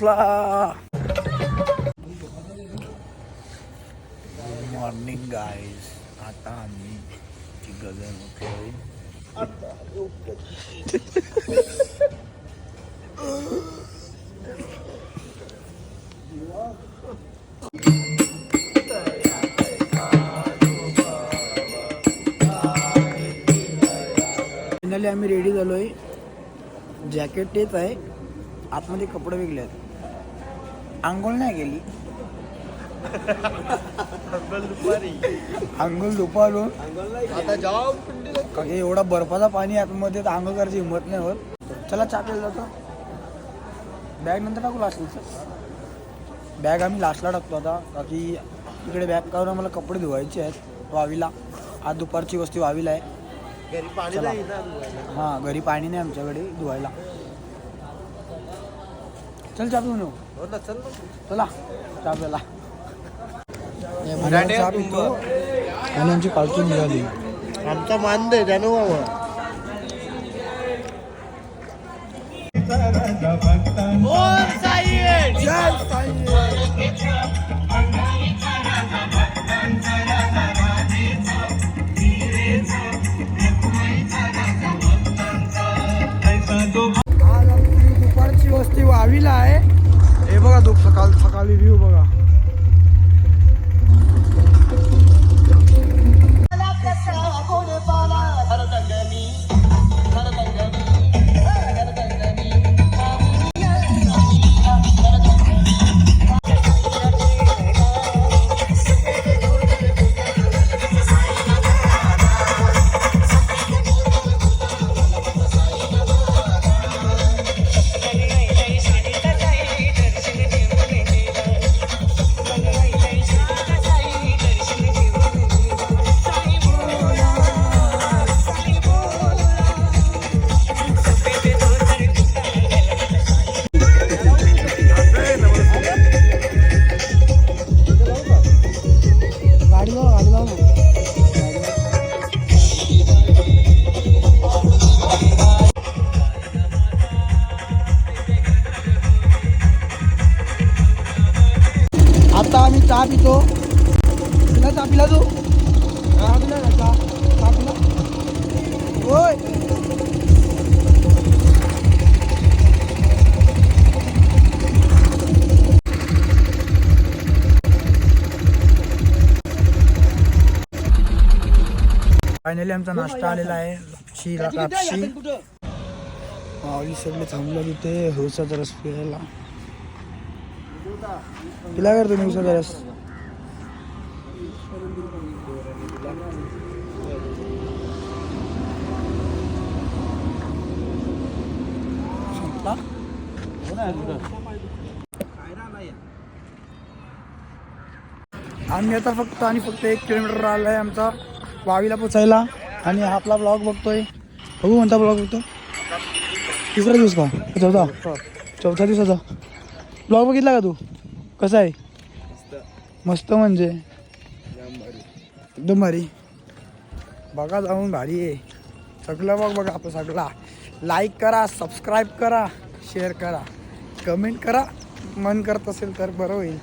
बसला. Good morning guys आता आम्ही ची गगन फायनली आम्ही रेडी झालोय. जॅकेट तेच आहे. आतमध्ये कपडे वेगळे आहेत. आंघोळ नाही गेली. आंघोळ दुपारून. आता जाऊ का की एवढा बर्फाचा पाणी आतमध्ये तर आंघोळ करायची हिंमत नाही होत. चला चापेल जातो. बॅग नंतर टाकू लास्टला बॅग आम्ही लास्टला टाकतो आता. का की इकडे बॅग काढून आम्हाला कपडे धुवायचे आहेत. वावीला. आज दुपारची वस्ती वावीला आहे. हां घरी पाणी नाही आमच्याकडे धुवायला. चल चहा पिऊन येऊ. चल ना. चला चहा प्यायला मराठी चहा आहे पितो आणि आमची पालखी निघाली. आमचा मान दे त्यानं बाबा सकाळ सकाळी व्ह्यू बघा चहा पितो. पिला चहा पिला तू? चहा पिला का चहा. चहा पिला. होय. फायनली आमचा नाश्ता आलेला आहे. लापशी लापशी माऊली सगळे थांबलं तिथे. हौसाचा रस पिरायला पिला करतो मी आम्ही आता फक्त आणि फक्त एक किलोमीटर आलाय आमचा वावीला पोचायला. आणि आपला ब्लॉग बघतोय. बघू कोणता ब्लॉग बघतो तिसरा दिवस का का? चौथा. चौथा दिवसाचा. ब्लॉग बघितला का तू? कसा आहे? मस्त. म्हणजे? एकदम भारी. बघा जाऊन भारी आहे. सगळं बघ बघा आपलं सगळा. लाईक करा सबस्क्राईब करा शेअर करा. कमेंट करा. मन करत असेल तर बरं होईल.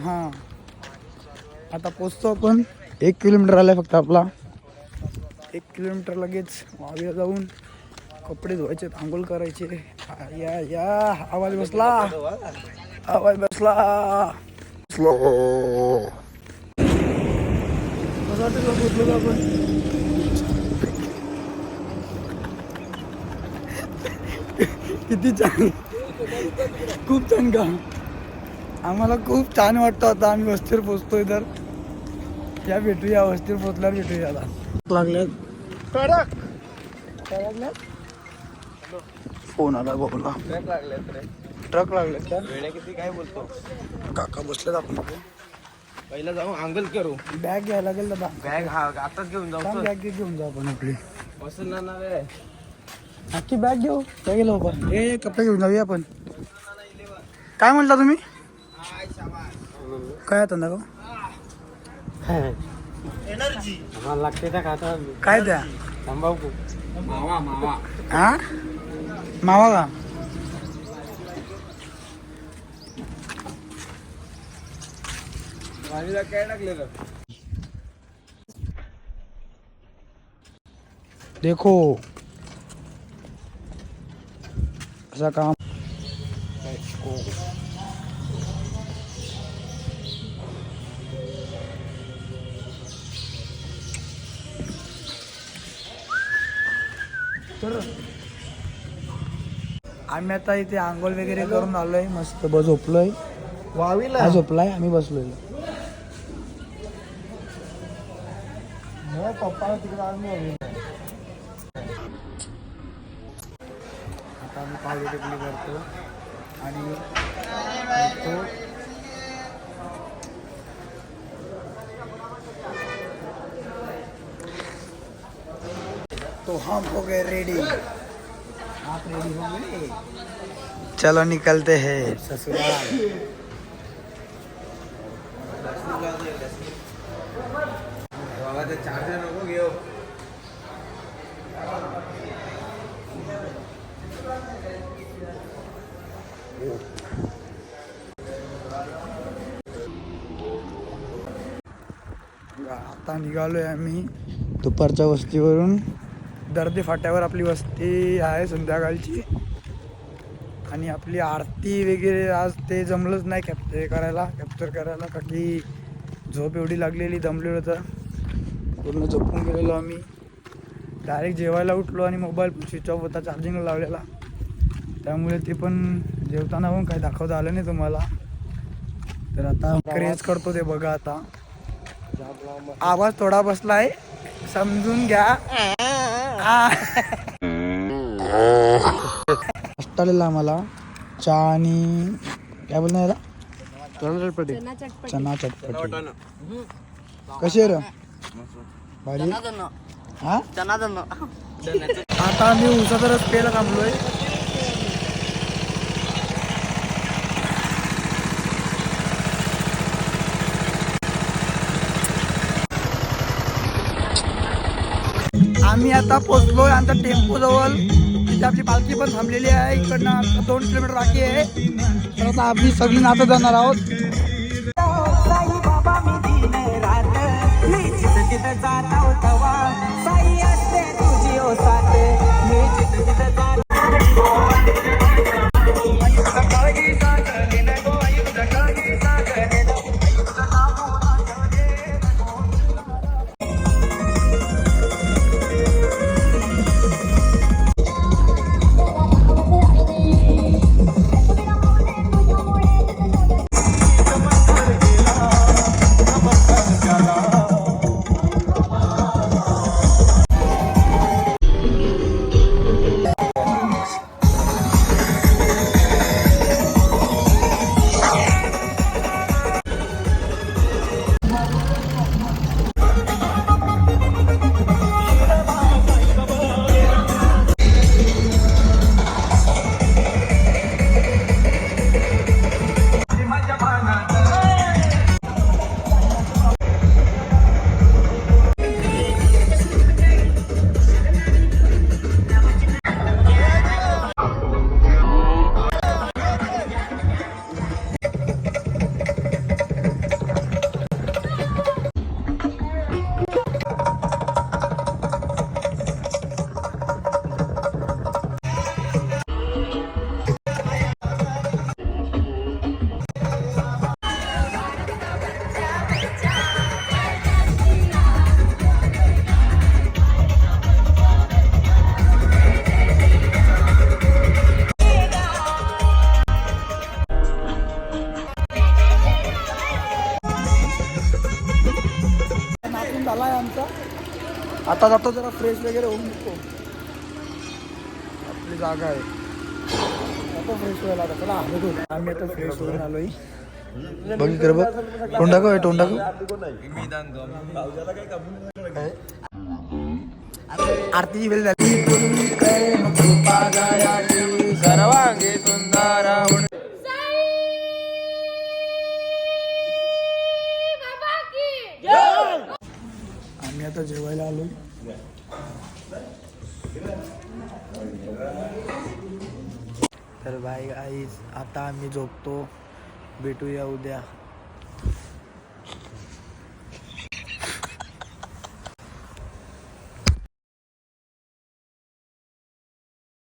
हां. आता पोचतो आपण. एक किलोमीटर आलाय फक्त आपला. एक किलोमीटर लगेच वावीला जाऊन. कपडे धुवायचे आंघोळ करायचे. या या आवाज बसला. आवाज बसला. बसलो किती छान. खूप छान का? आम्हाला खूप छान वाटतं आता आम्ही वस्तीवर पोचतोय तर. या भेटूया वस्तीवर पोचल्यावर भेटूया आता. लागल्यात. कडक. फोन आला बोला ट्रॅक लागल्यात रे. ट्रक लागलेत का? वेळ्या किती काय बोलतो? काका बसलेत आपण. पहिला जाऊ अंगल करू. बॅग घ्यायला लागेल दादा बॅग हा आताच घेऊन जाऊ. बॅग घेऊन जाऊ आपण आपली. बसेल ना नक्की बॅग घेऊ. काय गेलो आपण ए कपडे घेऊन जाऊया आपण. काय म्हटला तुम्ही? काय आता ना एनर्जी लागते त्या खाता काय द्या? तंबाखू. हा? Mal lá. पाणीला काय टाकलेलं देखो असं काम तर आम्ही आता इथे आंघोळ वगैरे करून आलोय मस्त बस झोपलोय. वावीला? झोपलाय आम्ही बसलोय. पप्पा तिकडे आम्ही आता आम्ही पावली टिकली करतो आणि तो तो हम हो गए रेडी आप रेडी हो गए चलो निकलते हैं। ससुराल बाबा ते चार्जर नको घेऊ आता निघालोय आम्ही दुपारच्या वस्तीवरून दर्दी फाट्यावर आपली वस्ती आहे संध्याकाळची. आणि आपली आरती वगैरे आज ते जमलंच नाही कॅप हे करायला कॅप्चर करायला. का की झोप एवढी लागलेली दमलेलो तर पूर्ण झोपून गेलेलो आम्ही. डायरेक्ट जेवायला उठलो आणि मोबाईल स्विच ऑफ होता चार्जिंगला लावलेला. त्यामुळे ते पण जेवताना पण काही दाखवता आलं नाही तुम्हाला. तर आता क्रेज करतो ते बघा आता. आवाज थोडा बसला आहे समजून घ्या. आलेला आम्हाला चहा आणि काय बोलणार याला चटपटी. चना चटपटी. कशी आहे रे? भाजी हा? आता आम्ही उसाचा रस प्यायला थांबलोय. आम्ही आता पोचलो आमच्या टेम्पो जवळ तिथे आपली पालखी पण थांबलेली आहे. इकडनं आता दोन किलोमीटर बाकी आहे. तर आता आम्ही सगळी नातं जाणार आहोत. बाबा मी आता जातो जरा फ्रेश वगैरे होऊन निघतो. आपली जागा आहे. जातो फ्रेश व्हायला आता. चला भेटू आम्ही आता फ्रेश होऊन आलोय. बघ इकडे बघ. तोंडाको आहे तोंडाको आरतीची वेळ झाली. सर्वांगे सुंदर आता जेवायला आलो. तर बाय आईज आता आम्ही झोपतो. भेटूया उद्या.